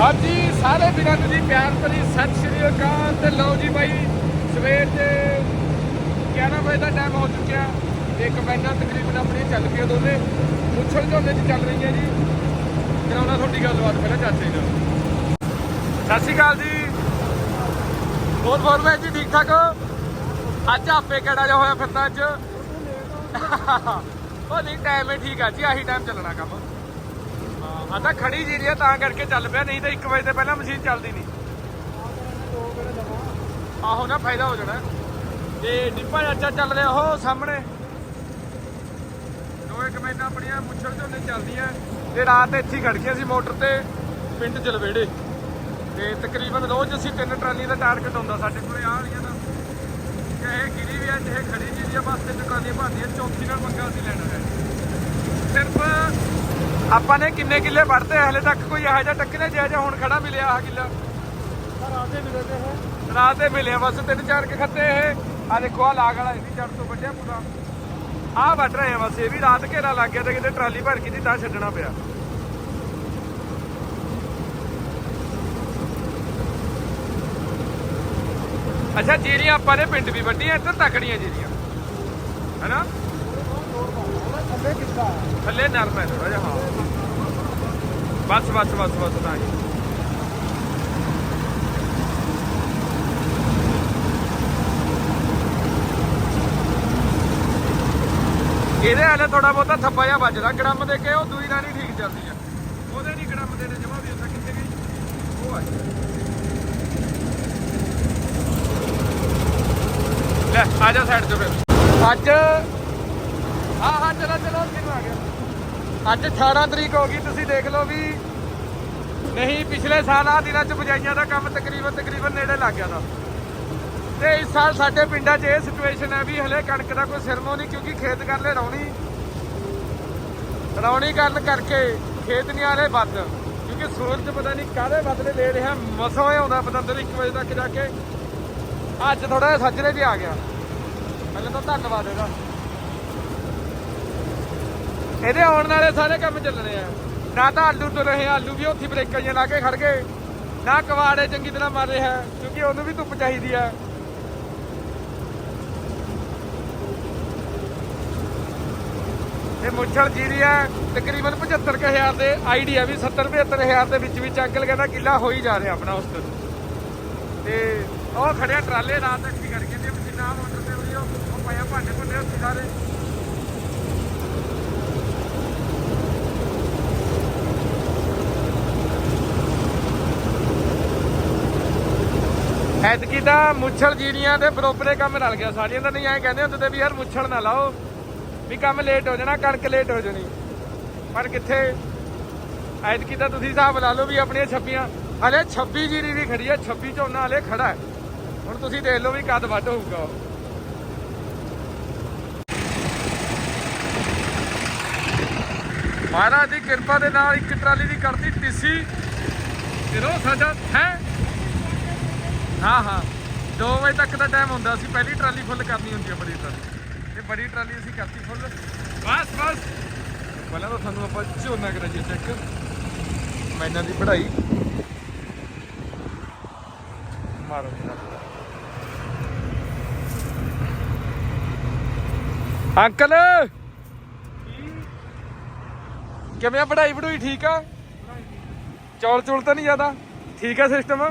ਹਾਂਜੀ, ਸਾਰੇ ਵੀਰਾਂ ਨੂੰ ਜੀ ਪਿਆਰ ਭਰੀ ਸਤਿ ਸ਼੍ਰੀ ਅਕਾਲ ਤੇ ਲਓ ਜੀ ਬਾਈ, ਸਵੇਰ ਦੇ 11 ਵਜੇ ਦਾ ਟਾਈਮ ਹੋ ਚੁੱਕਿਆ ਤੇ ਕਮੈਂਟਾਂ ਤਕਰੀਬਨ ਆਪਣੀਆਂ ਚੱਲ ਪਈਆਂ ਦੋਨੇ। ਮੁੱਛਲ ਝੋਨੇ 'ਚ ਚੱਲ ਰਹੀਆਂ ਜੀ। ਕਰਾਉਣਾ ਤੁਹਾਡੀ ਗੱਲਬਾਤ ਪਹਿਲਾਂ ਚਾਚੇ ਨਾਲ। ਸਤਿ ਸ਼੍ਰੀ ਅਕਾਲ ਜੀ। ਹੋਰ ਹੋਰ ਮੈਂ ਜੀ, ਠੀਕ ਠਾਕ ਅੱਜ ਆਪੇ ਕਿਹੜਾ ਜਿਹਾ ਹੋਇਆ ਫਿਰਦਾ ਅੱਜ? ਉਹ ਨਹੀਂ ਟਾਈਮ ਹੈ ਠੀਕ ਆ ਜੀ, ਆਹੀ ਟਾਈਮ ਚੱਲਣਾ ਕੰਮ। ਹਾਂ ਤਾਂ ਖੜੀ ਜੀ ਰਹੀ ਤਾਂ ਕਰਕੇ ਚੱਲ ਪਿਆ, ਨਹੀਂ ਤਾਂ 1 ਵਜੇ ਤੋਂ ਪਹਿਲਾਂ ਮਸ਼ੀਨ ਚੱਲਦੀ ਨਹੀਂ। ਆਹੋ ਨਾ, ਫਾਇਦਾ ਹੋ ਜਾਣਾ। ਤੇ ਡਿੱਪਾ ਚਾਚਾ ਚੱਲ ਰਿਹਾ, ਉਹ ਸਾਹਮਣੇ। ਦੋਏ ਕਮੈਨਾਂ ਆਪਣੀਆਂ ਮੁੱਛਲ ਝੋਨੇ ਚੱਲਦੀਆਂ। ਤੇ ਰਾਤ ਇੱਥੇ ਹੀ ਖੜ ਗਏ ਸੀ ਮੋਟਰ ਤੇ, ਪਿੰਡ ਜਲਵੇੜੇ। ਤੇ ਤਕਰੀਬਨ ਰੋਜ਼ ਅਸੀਂ ਤਿੰਨ ਟਰਾਲੀ ਦਾ ਟਾਰਗੇਟ ਹੁੰਦਾ ਸਾਡੇ ਕੋਲੇ ਆ ਵਾਲੀਆਂ ਦਾ। ਚਾਹੇ ਗਿਰੀ ਵੀ ਆ, ਚਾਹੇ ਖੜੀ ਜੀ ਆ, ਬਸ ਤਿੰਨ ਟਰਾਲੀਆਂ ਭਰਦੀਆਂ ਚੌਥੀ ਨਾਲ ਮੰਗਾ ਅਸੀਂ ਲੈਣਾ ਹੈ। ਸਿਰਫ ਆਪਾਂ ਨੇ ਕਿੰਨੇ ਕਿੱਲੇ ਵੜਤੇ ਹਲੇ ਤੱਕ ਕੋਈ ਇਹੋ ਜਿਹਾ ਟੱਕਰੇ ਜਿਹਾ ਜਿਹਾ ਹੁਣ ਖੜਾ ਮਿਲਿਆ ਆਹ ਕਿੱਲਾ। ਰਾਤੇ ਮਿਲੇ ਤੇ ਰਾਤੇ ਮਿਲਿਆ ਬਸ ਤਿੰਨ ਚਾਰ ਕੇ ਖੱਤੇ ਇਹ। ਆ ਦੇਖੋ ਆ ਲਾਗ ਵਾਲਾ ਇਹਦੀ ਜੜ ਤੋਂ ਵੱਢਿਆ ਪੂਰਾ। ਆਹ ਵੱਢ ਰਹੇ ਆ ਬਸ ਇਹ ਵੀ ਰਾਤ ਘੇਰਾ ਲੱਗ ਗਿਆ ਤੇ ਕਿਤੇ ਟਰਾਲੀ ਭਰ ਕੇ ਦੀ ਤਾਂ ਛੱਡਣਾ ਪਿਆ। ਅੱਛਾ ਜੀਰੀਆਂ ਆਪਾਂ ਨੇ ਪਿੰਡ ਵੀ ਵੱਡੀਆਂ ਇੱਧਰ ਤਕੜੀਆਂ ਜੀਰੀਆਂ। ਹੈਨਾ? ਥੱਲੇ ਨਰਮ ਹੈ ਥੋੜਾ ਜਿਹਾ ਹਾਂ। ਬਸ ਬਸ ਬਸ ਬਸ, ਤਾਂ ਹੀ। ਇਹਦੇ ਹਾਲੇ ਥੋੜਾ ਬਹੁਤਾ ਥੱਪਾ ਜਿਹਾ ਵੱਜਦਾ ਗੜਮ ਦੇ ਕੇ ਉਹ ਦੂਈ ਰਾਣੀ ਠੀਕ ਚੱਲਦੀ ਆ। ਉਹਦੇ ਨਹੀਂ ਗੜਮ ਦੇ ਨੇ ਜਮਾ ਵੀ ਉੱਥੇ ਕਿੱਥੇ ਗਈ। ਉਹ ਆ ਲੈ, ਆ ਜਾ ਸਾਈਡ ਤੇ ਫਿਰ। ਅੱਜ ਹਾਂ ਹਾਂ, ਚਲੋ ਚਲੋ ਕਿਨੂੰ ਆ ਗਿਆ। ਅੱਜ 18 ਤਰੀਕ ਹੋ ਗਈ, ਤੁਸੀਂ ਦੇਖ ਲਓ ਵੀ ਨਹੀਂ, ਪਿਛਲੇ ਸਾਲ ਆ ਦਿਨਾਂ ਚ ਬਜਾਈਆਂ ਦਾ ਕੰਮ ਤਕਰੀਬਨ ਤਕਰੀਬਨ ਨੇੜੇ ਲੱਗ ਗਿਆ ਦਾ ਤੇ ਇਸ ਸਾਲ ਸਾਡੇ ਪਿੰਡਾਂ 'ਚ ਇਹ ਸਿਚੁਏਸ਼ਨ ਹੈ ਵੀ ਹਲੇ ਕਣਕ ਦਾ ਕੋਈ ਸਿਰਮੋ ਨਹੀਂ, ਕਿਉਂਕਿ ਖੇਤ ਕਰ ਲੈ ਰੌਣੀ ਰੌਣੀ ਕਰਨ ਕਰਕੇ ਖੇਤ ਨਹੀਂ ਆ ਰਹੇ ਵੱਧ। ਕਿਉਂਕਿ ਸੂਰਜ ਪਤਾ ਨਹੀਂ ਕਾਹਦੇ ਬਦਲੇ ਦੇ ਰਿਹਾ, ਮਸੋਂ ਆਉਂਦਾ ਪਤੰਦਰ 1 ਵਜੇ ਤੱਕ ਜਾ ਕੇ। ਅੱਜ ਥੋੜਾ ਜਿਹਾ ਸੱਜਰੇ ਵੀ ਆ ਗਿਆ। ਪਹਿਲੇ ਤਾਂ ਧੰਨਵਾਦ ਇਹਦਾ। ਇਹਦੇ ਆਉਣ ਵਾਲੇ ਸਾਰੇ ਕੰਮ ਚੱਲਣੇ ਆ। ਨਾ ਤਾਂ ਆਲੂ ਤੋਂ ਰਹੇ ਆਲੂ ਵੀ ਉੱਥੇ ਬ੍ਰੇਕਾਂ ਜਿਹੀਆਂ ਲਾ ਕੇ ਖੜ ਗਏ। ਨਾ ਕਵਾੜੇ ਚੰਗੀ ਤਰ੍ਹਾਂ ਮਾਰ ਰਿਹਾ, ਕਿਉਂਕਿ ਉਹਨੂੰ ਵੀ ਧੁੱਪ ਚਾਹੀਦੀ ਆ। ਇਹ ਮੁੱਛਲ ਜੀਰੀ ਆ, ਤਕਰੀਬਨ 75000 ਦੇ ਆਈਡੀਆ ਵੀ 70 75000 ਦੇ ਵਿੱਚ ਵਿੱਚ ਅੰਕਲ ਕਹਿੰਦਾ ਕਿੱਲਾ ਹੋ ਹੀ ਜਾ ਰਿਹਾ ਆਪਣਾ ਉਸ ਤੋਂ। ਤੇ ਉਹ ਖੜਿਆ ਟਰਾਲੇ ਰਾਤ ਤੱਕ ਵੀ ਖੜ ਗਏ ਤੇ ਮਸ਼ੀਨਾਂ ਮੋਟਰ ਤੇ ਉਹ ਪਿਆ ਭਾਂਡੇ ਭੁੰਡੇ ਉੱਥੇ ਸਾਰੇ। ਐਤਕੀ ਤਾਂ ਮੁੱਛਲ ਜੀਰੀਆਂ ਦੇ ਬਰੋਬਰੇ ਕੰਮ ਰਲ ਗਿਆ। ਸਾਰੀਆਂ ਦਾ ਨਹੀਂ, ਐਂ ਕਹਿੰਦੇ ਹੁੰਦੇ ਤੇ ਵੀ ਯਾਰ ਮੁੱਛਲ ਨਾ ਲਾਓ। ਵੀ ਕੰਮ ਲੇਟ ਹੋ ਜਾਣਾ, ਕਣਕ ਲੇਟ ਹੋ ਜਾਣੀ। ਪਰ ਕਿੱਥੇ? ਐਤਕੀ ਤਾਂ ਤੁਸੀਂ ਹਿਸਾਬ ਲਾ ਲਓ ਵੀ ਆਪਣੀਆਂ ਛੱਬੀਆਂ। ਹਲੇ 26 ਜੀਰੀ ਦੀ ਖੜੀ ਆ 26 ਝੋਨਾ ਹਲੇ ਖੜਾ ਹੈ। ਹੁਣ ਤੁਸੀਂ ਦੇਖ ਲਓ ਵੀ ਕਦ ਵੱਢ ਹੋਊਗਾ ਉਹ। ਮਹਾਰਾਜ ਦੀ ਕਿਰਪਾ ਦੇ ਨਾਲ ਇੱਕ ਟਰਾਲੀ ਦੀ ਕਰਤੀ ਟਿੱਸੀ ਇਹੋ ਸਾਡਾ ਹੈ ਹਾਂ ਹਾਂ। 2 ਵਜੇ ਤੱਕ ਦਾ ਟਾਈਮ ਹੁੰਦਾ ਸੀ। ਪਹਿਲੀ ਟਰਾਲੀ ਫੁੱਲ ਕਰਨੀ ਹੁੰਦੀ ਹੈ ਬੜੀ ਟਰਾਲੀ ਤੇ ਬੜੀ ਟਰਾਲੀ ਅਸੀਂ ਕਰਤੀ ਫੁੱਲ ਬਸ ਬਸ। ਪਹਿਲਾਂ ਤਾਂ ਤੁਹਾਨੂੰ ਆਪਾਂ ਝੋਨਾ ਕਰਾਈਏ ਚੈੱਕ ਮੈਨਾਂ ਦੀ ਪੜ੍ਹਾਈ। ਮਾਰੋ ਜਰਾ ਅੰਕਲ! ਕਿਵੇਂ ਆ ਪੜ੍ਹਾਈ ਪੜੂਈ ਠੀਕ ਆ? ਚੌਲ ਚੌਲ ਤਾਂ ਨਹੀਂ ਜ਼ਿਆਦਾ? ਠੀਕ ਆ ਸਿਸਟਮ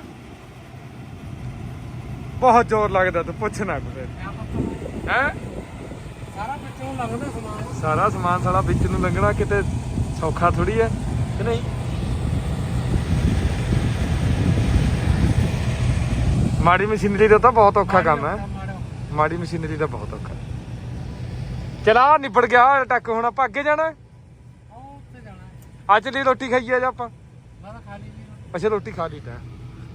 ਬਹੁਤ ਜ਼ੋਰ ਲੱਗਦਾ ਤੂੰ ਪੁੱਛ ਨਾ ਕੁਛ ਹੈ? ਸਾਰਾ ਵਿੱਚੋਂ ਲੰਘਦਾ ਸਮਾਨ। ਸਾਰਾ ਸਮਾਨ ਸਾਲਾ ਵਿੱਚ ਨੂੰ ਲੰਘਣਾ ਕਿਤੇ ਸੌਖਾ ਥੋੜੀ ਹੈ ਕਿ ਨਹੀਂ? ਮਾੜੀ ਮਸ਼ੀਨਰੀ ਦਾ ਤਾਂ ਬਹੁਤ ਔਖਾ ਕੰਮ ਹੈ। ਮਾੜੀ ਮਸ਼ੀਨਰੀ ਦਾ ਬਹੁਤ ਔਖਾ। ਚਲਾ ਨਿਬੜ ਗਿਆ ਟੱਕ ਹੁਣ ਆਪਾਂ ਅੱਗੇ ਜਾਣਾ? ਹੈ? ਅੱਜ ਲਈ ਰੋਟੀ ਖਾਈਏ ਅੱਜ ਆਪਾਂ? ਅੱਛਾ ਰੋਟੀ ਖਾ ਲਈ ਤਾਂ।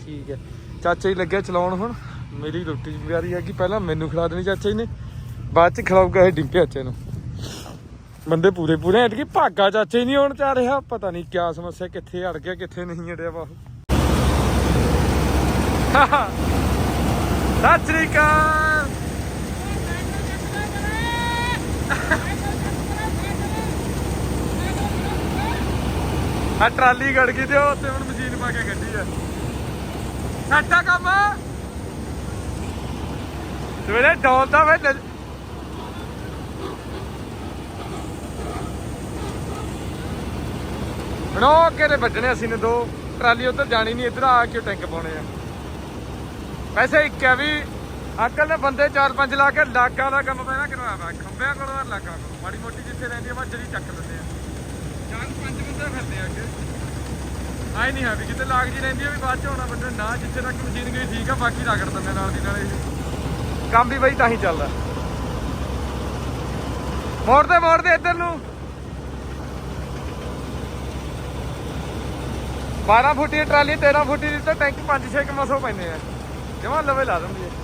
ਠੀਕ ਹੈ। ਚਾਚਾ ਜੀ ਲੱਗਿਆ ਚਲਾਉਣ ਹੁਣ। ਮੇਰੀ ਰੋਟੀ ਦੀ ਤਿਆਰੀ ਹੈਗੀ ਪਹਿਲਾਂ ਮੈਨੂੰ ਖਿਲਾ ਦੇਣੀ ਚਾਚਾ ਜੀ ਨੇ। ਬਾਅਦ ਚ ਖਿਲਾਊਗਾ ਇਹ ਡਿੰਪੇ ਚਾਚੇ ਨੂੰ। ਬੰਦੇ ਪੂਰੇ ਪੂਰੇ ਐ ਕਿ ਭਾਗਾ ਚਾਚੇ ਹੀ ਨਹੀਂ ਆਉਣ ਚਾ ਰਿਹਾ। ਪਤਾ ਨਹੀਂ ਕਿਆ ਸਮੱਸਿਆ, ਕਿੱਥੇ ਅੜ ਗਿਆ, ਕਿੱਥੇ ਨਹੀਂ ਅੜਿਆ ਵਾ ਸਤਿ ਸ੍ਰੀ ਅਕਾਲ। ਆ ਟਰਾਲੀ ਗੜ ਗਈ ਤੇ ਉਹ ਉੱਤੇ ਹੁਣ ਮਸ਼ੀਨ ਪਾ ਕੇ ਗੱਡੀ ਆ। ਸਾਡਾ ਕੰਮ। ਸਵੇਰੇ ਡੋਲਦਾ ਵੇ ਨਜ਼- ਹੁਣ ਵੱਜਣੇ ਅਸੀਂ ਨੇ ਦੋ। ਟਰਾਲੀ ਉੱਧਰ ਜਾਣੀ ਨਹੀਂ, ਇੱਧਰ ਆ ਕੇ ਟੈਂਕ ਪਾਉਣੇ ਆ। ਵੈਸੇ ਇੱਕ ਹੈ ਵੀ, ਅੰਕਲ ਨੇ ਬੰਦੇ ਚਾਰ ਪੰਜ ਲਾ ਕੇ ਲਾਗਾ ਦਾ ਕੰਮ ਪਹਿਲਾਂ ਕਰਵਾ ਵਾ। ਖੰਬਿਆਂ ਕੋਲੋਂ ਔਰ ਲਾਗਾ ਕੋਲੋਂ। ਮਾੜੀ ਮੋਟੀ ਜਿੱਥੇ ਰਹਿੰਦੀ ਆ ਜਿਹੜੀ ਚੱਕ ਲੈਂਦੇ ਆ। ਚਾਰ ਪੰਜ ਬੰਦੇ ਫਿਰਦੇ ਆ ਅੱਗੇ। ਆਈ ਨਹੀਂ ਹੈ ਵੀ ਕਿਤੇ ਲਾਗ ਜੀ ਰਹਿੰਦੀ ਆ ਵੀ ਬਾਅਦ ਚ ਹੋਣਾ ਬੰਦੇ ਨਾ ਜਿੱਥੇ ਤੱਕ ਮਸ਼ੀਨ ਗਈ ਠੀਕ ਆ, ਬਾਕੀ ਰਗੜ ਦਿੰਦੇ ਨਾਲ ਦੀ ਨਾਲ ਇਹ। ਕੰਮ ਵੀ ਬਈ ਤਾਂ ਹੀ ਚੱਲਦਾ। ਮੋੜਦੇ ਮੋੜਦੇ ਇੱਧਰ ਨੂੰ। 12 ਫੁੱਟੀ ਦੀ ਟਰਾਲੀ 13 ਫੁੱਟੀ ਦੀ ਤਾਂ ਟੈਂਕ 5-6 ਮਸੋ ਪੈਂਦੇ ਆ। ਜਮਾ ਲਵੇ ਲਾ ਦਿੰਦੀ ਹੈ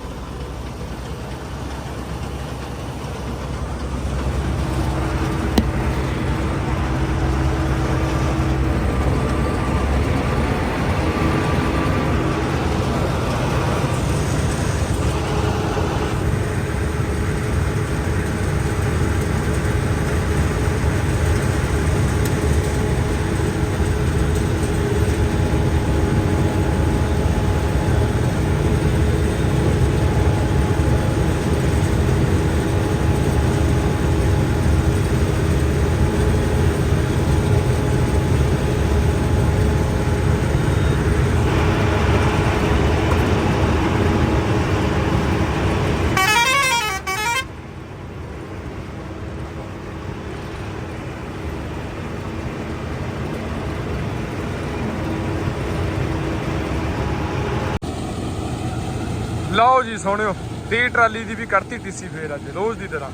ਲਓ ਜੀ ਸੋਹਣਿਓ ਦੀ ਟਰਾਲੀ ਦੀ ਵੀ ਕਰਤੀ ਟੀਸੀ ਫੇਰ ਅੱਜ, ਰੋਜ਼ ਦੀ ਤਰ੍ਹਾਂ।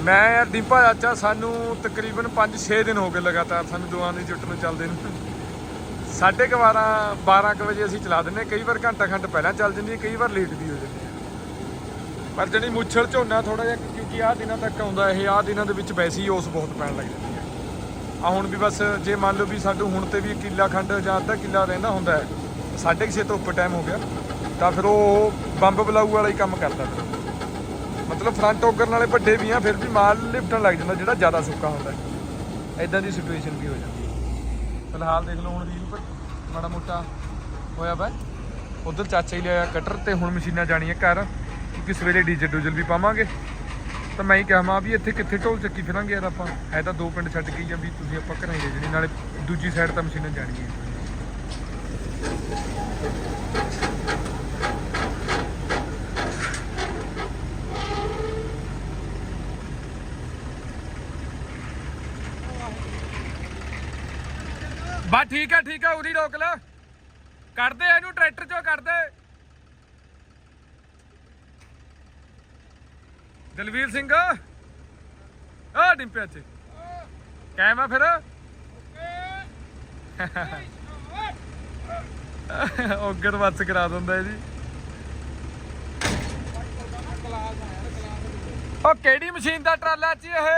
ਮੈਂ ਯਾਰ ਦੀਪਾ ਚਾਚਾ, ਸਾਨੂੰ ਤਕਰੀਬਨ 5-6 ਦਿਨ ਹੋ ਗਏ ਲਗਾਤਾਰ ਸਾਨੂੰ ਦੋਵਾਂ ਦੀ ਜੁੱਟ ਨੂੰ ਚੱਲਦੇ ਨੂੰ। ਸਾਢੇ ਕੁ 12 12 ਕੁ ਵਜੇ ਅਸੀਂ ਚਲਾ ਦਿੰਦੇ ਹਾਂ। ਕਈ ਵਾਰ ਘੰਟਾ ਖੰਡ ਪਹਿਲਾਂ ਚੱਲ ਜਾਂਦੀ ਹੈ, ਕਈ ਵਾਰ ਲੇਟ ਵੀ ਹੋ ਜਾਂਦੀ ਹੈ। ਪਰ ਜਿਹੜੀ ਮੁੱਛਲ ਝੋਨਾ ਥੋੜਾ ਜਿਹਾ, ਕਿਉਂਕਿ ਆਹ ਦਿਨਾਂ ਤੱਕ ਆਉਂਦਾ ਇਹ, ਆਹ ਦਿਨਾਂ ਦੇ ਵਿੱਚ ਵੈਸੇ ਹੀ ਉਸ ਬਹੁਤ ਪੈਣ ਲੱਗ ਜਾਂਦੀ ਹੈ। ਆ ਹੁਣ ਵੀ ਬਸ, ਜੇ ਮੰਨ ਲਓ ਵੀ ਸਾਨੂੰ ਹੁਣ ਤੇ ਵੀ ਕਿੱਲਾ ਖੰਡ ਜਾਂ ਅੱਧਾ ਕਿੱਲਾ ਰਹਿੰਦਾ ਹੁੰਦਾ ਹੈ, ਸਾਢੇ ਕੁ ਛੇ ਤੋਂ ਉੱਪਰ ਟਾਈਮ ਹੋ ਗਿਆ। ਤਾਂ ਫਿਰ ਉਹ ਬੰਬ ਬਲਾਊ ਵਾਲਾ ਹੀ ਕੰਮ ਕਰਦਾ ਫਿਰ। ਮਤਲਬ ਫਰੰਟ ਓਗਰ ਨਾਲੇ ਵੱਡੇ ਵੀ ਆ, ਫਿਰ ਵੀ ਮਾਲ ਲਿਫਟਣ ਲੱਗ ਜਾਂਦਾ, ਜਿਹੜਾ ਜ਼ਿਆਦਾ ਸੁੱਕਾ ਹੁੰਦਾ। ਹੈ ਐਦਾਂ ਦੀ ਸਿਚੁਏਸ਼ਨ ਵੀ ਹੋ ਜਾਂਦੀ ਹੈ। ਫਿਲਹਾਲ ਦੇਖ ਲਓ ਹੁਣ ਵੀਰ ਪਰ ਮਾੜਾ ਮੋਟਾ ਹੋਇਆ ਵਾ। ਉਧਰ ਚਾਚਾ ਹੀ ਲਿਆਇਆ ਕਟਰ ਤੇ ਹੁਣ ਮਸ਼ੀਨਾਂ ਜਾਣੀਆਂ ਘਰ ਕਿਉਂਕਿ ਸਵੇਰੇ ਡੀਜ਼ਲ ਡੂਜ਼ਲ ਵੀ ਪਾਵਾਂਗੇ। ਤਾਂ ਮੈਂ ਹੀ ਕਿਹਾ ਵੀ ਇੱਥੇ ਕਿੱਥੇ ਢੋਲ ਚੱਕੀ ਫਿਰਾਂਗੇ ਯਾਰ ਆਪਾਂ। ਹੈ ਤਾਂ ਦੋ ਪਿੰਡ ਛੱਡ ਕੇ ਜਾਂ ਵੀ ਤੁਸੀਂ ਆਪਾਂ ਘਰਾਂ ਹੀ ਲੈ ਨਾਲੇ ਦੂਜੀ ਸਾਈਡ ਤਾਂ ਮਸ਼ੀਨਾਂ ਜਾਣੀਆਂ ਬਾ ਠੀਕ ਹੈ ਠੀਕ ਹੈ ਉਰੀ ਰੋਕ ਲੈ। ਕੱਢਦੇ ਇਹਨੂੰ, ਟਰੈਕਟਰ ਚੋਂ ਕੱਢਦੇ। ਦਲਵੀਰ ਸਿੰਘ, ਆ ਡਿੰਪਿਆ ਚ। ਕਾਇਮ ਆ ਫਿਰ। ਔਗਰ ਵੱਸ ਕਰਾ ਦਿੰਦਾ ਜੀ ਉਹ ਕਿਹੜੀ ਮਸ਼ੀਨ ਦਾ ਟਰਾਲਾ ਚ ਇਹ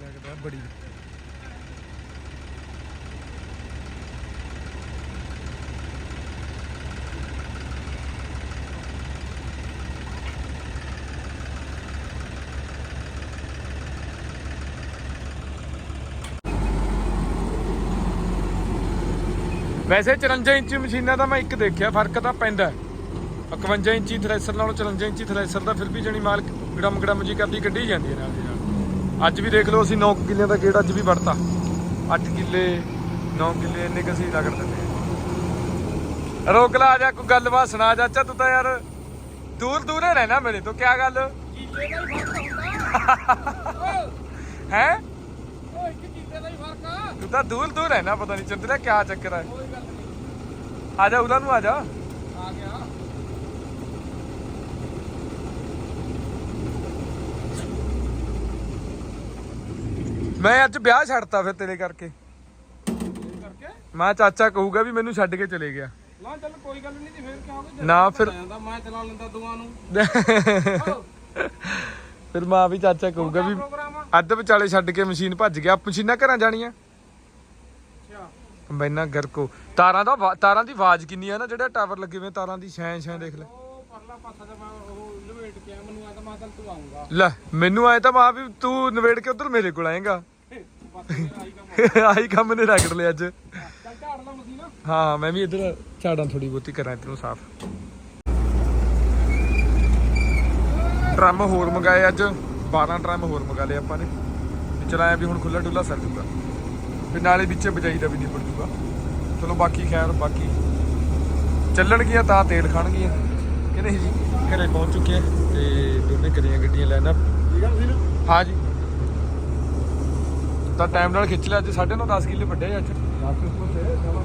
ਲੱਗਦਾ ਬੜੀ ਵੈਸੇ 54 ਇੰਚੀ ਮਸ਼ੀਨਾਂ ਦਾ ਮੈਂ ਇੱਕ ਦੇਖਿਆ ਫ਼ਰਕ ਤਾਂ ਪੈਂਦਾ ਹੈ। 51 ਇੰਚੀ ਥ੍ਰੈਸ਼ਰ ਨਾਲੋਂ 54 ਇੰਚੀ ਥ੍ਰੈਸ਼ਰ ਦਾ ਫਿਰ ਵੀ ਜਣੀ ਮਾਲ ਗੜਮ ਗੜਮ ਜੀ ਕਰਦੀ ਕੱਢੀ ਜਾਂਦੀ ਹੈ ਨਾਲ ਦੀ ਨਾਲ। ਅੱਜ ਵੀ ਦੇਖ ਲਓ ਅਸੀਂ 9 ਕਿੱਲਿਆਂ ਦਾ ਗੇੜ ਅੱਜ ਵੀ ਵੜਤਾ 8 ਕਿੱਲੇ 9 ਕਿੱਲੇ ਇੰਨੇ ਕੁ ਅਸੀਂ ਰਗੜ ਦਿੰਦੇ ਹਾਂ। ਰੋਕ ਲਾ ਆ ਜਾ ਕੋਈ ਗੱਲਬਾਤ ਸੁਣਾ ਚਾਚਾ ਤੂੰ ਤਾਂ ਯਾਰ ਦੂਰ ਦੂਰ ਹੀ ਰਹਿਣਾ ਮੇਰੇ ਤੋਂ ਕੀ ਗੱਲ? ਕੀਤੇ ਦਾ ਹੀ ਫ਼ਰਕ ਹੁੰਦਾ ਹੈ? ਓ ਇੱਕ ਕੀਤੇ ਦਾ ਹੀ ਫ਼ਰਕ ਆ। ਤੂੰ ਤਾਂ ਦੂਰ ਦੂਰ ਰਹਿਣਾ ਪਤਾ ਨਹੀਂ ਚੰਦਰਾ ਕੀ ਚੱਕਰ ਹੈ ਆ ਜਾ ਉਹਨਾਂ ਨੂੰ ਆ ਜਾ। ਆ ਗਿਆ ਮੈਂ ਅੱਜ ਵਿਆਹ ਛੱਡਤਾ ਫਿਰ ਤੇਰੇ ਕਰਕੇ। ਕਰਕੇ ਮੈਂ ਚਾਚਾ ਕਹੂਗਾ ਵੀ ਮੈਨੂੰ ਛੱਡ ਕੇ ਚਲੇ ਗਿਆ। ਨਾ ਚੱਲ ਕੋਈ ਗੱਲ ਨਹੀਂ ਤੇ ਫਿਰ ਗਿਆ? ਨਾ ਫਿਰ ਮੈਂ ਚਲਾ ਲੈਂਦਾ ਦੋਵਾਂ ਨੂੰ। ਫਿਰ ਮਾਂ ਵੀ ਚਾਚਾ ਕਹੂਗਾ ਵੀ ਅੱਧ ਵਿਚਾਲੇ ਛੱਡ ਕੇ ਮਸ਼ੀਨ ਭੱਜ ਗਿਆ। ਮਸ਼ੀਨਾਂ ਘਰਾਂ ਜਾਣੀਆਂ। ਕੰਬਾਈਨਾਂ ਗਰਕੋ ਤਾਰਾਂ ਦਾ ਵਾ- ਤਾਰਾਂ ਦੀ ਆਵਾਜ਼ ਕਿੰਨੀ ਆ ਨਾ ਜਿਹੜਾ ਟਾਵਰ ਲੱਗੇ ਹੋਏ ਤਾਰਾਂ ਦੀ ਸ਼ੈਂ ਸ਼ੈਂ ਦੇਖ ਲੈ। ਉਹ ਪਰਲਾ ਪਾਸਾ ਤੇ ਮੈਂ ਉਹ ਲਵੇਟ ਕਿਹਾ ਮੈਨੂੰ ਆ ਤਾਂ ਮੈਂ ਚੱਲ ਤੂੰ ਆਉਂਗਾ ਲੈ ਮੈਨੂੰ ਆਏ ਤਾਂ ਮਾ ਵੀ ਤੂੰ ਨਵੇੜ ਕੇ ਉਧਰ ਮੇਰੇ ਕੋਲ ਆਏਗਾ। ਬਸ ਮੇਰਾ ਆਈ ਕੰਮ ਆਹੀ ਕੰਮ ਨੇ ਰਗੜ ਲਿਆ ਅੱਜ। ਚੱਲ ਝਾੜ ਲਾ ਮਸੀਂ ਨਾ ਹਾਂ ਮੈਂ ਵੀ ਇੱਧਰ ਝਾੜਾਂ ਥੋੜੀ ਬਹੁਤੀ ਕਰਾਂ ਇੱਧਰੋਂ ਸਾਫ਼। ਡਰਮ ਹੋਰ ਮੰਗਾਏ ਅੱਜ 12 ਡਰਮ ਹੋਰ ਮੰਗਾ ਲਏ ਆਪਾਂ ਨੇ। ਵੀ ਚਲਾਇਆ ਵੀ ਹੁਣ ਖੁੱਲਾ ਡੁੱਲਾ ਸਰ ਤੇ ਨਾਲੇ ਵਿੱਚ ਬਜਾਈ ਦਾ ਵੀ ਨਹੀਂ ਪੜ ਜੂਗਾ। ਚਲੋ ਬਾਕੀ ਖੈਰ ਬਾਕੀ ਚੱਲਣਗੀਆਂ ਤਾਂ ਤੇਲ ਖਾਣਗੀਆਂ। ਕਿ ਨਹੀਂ ਜੀ? ਘਰੇ ਪਹੁੰਚ ਚੁੱਕੇ ਆ ਤੇ ਦੋਨੇ ਕਰੀਆਂ ਗੱਡੀਆਂ ਲੈਣਾ ਆ ਹਾਂ ਜੀ। ਤਾਂ ਟਾਈਮ ਨਾਲ ਖਿੱਚ ਲਿਆ ਅੱਜ 9.5 10 ਕਿੱਲੇ ਵੱਡੇ ਅੱਜ। ਰਾਤ ਨੂੰ ਤੇ ਸਵਾ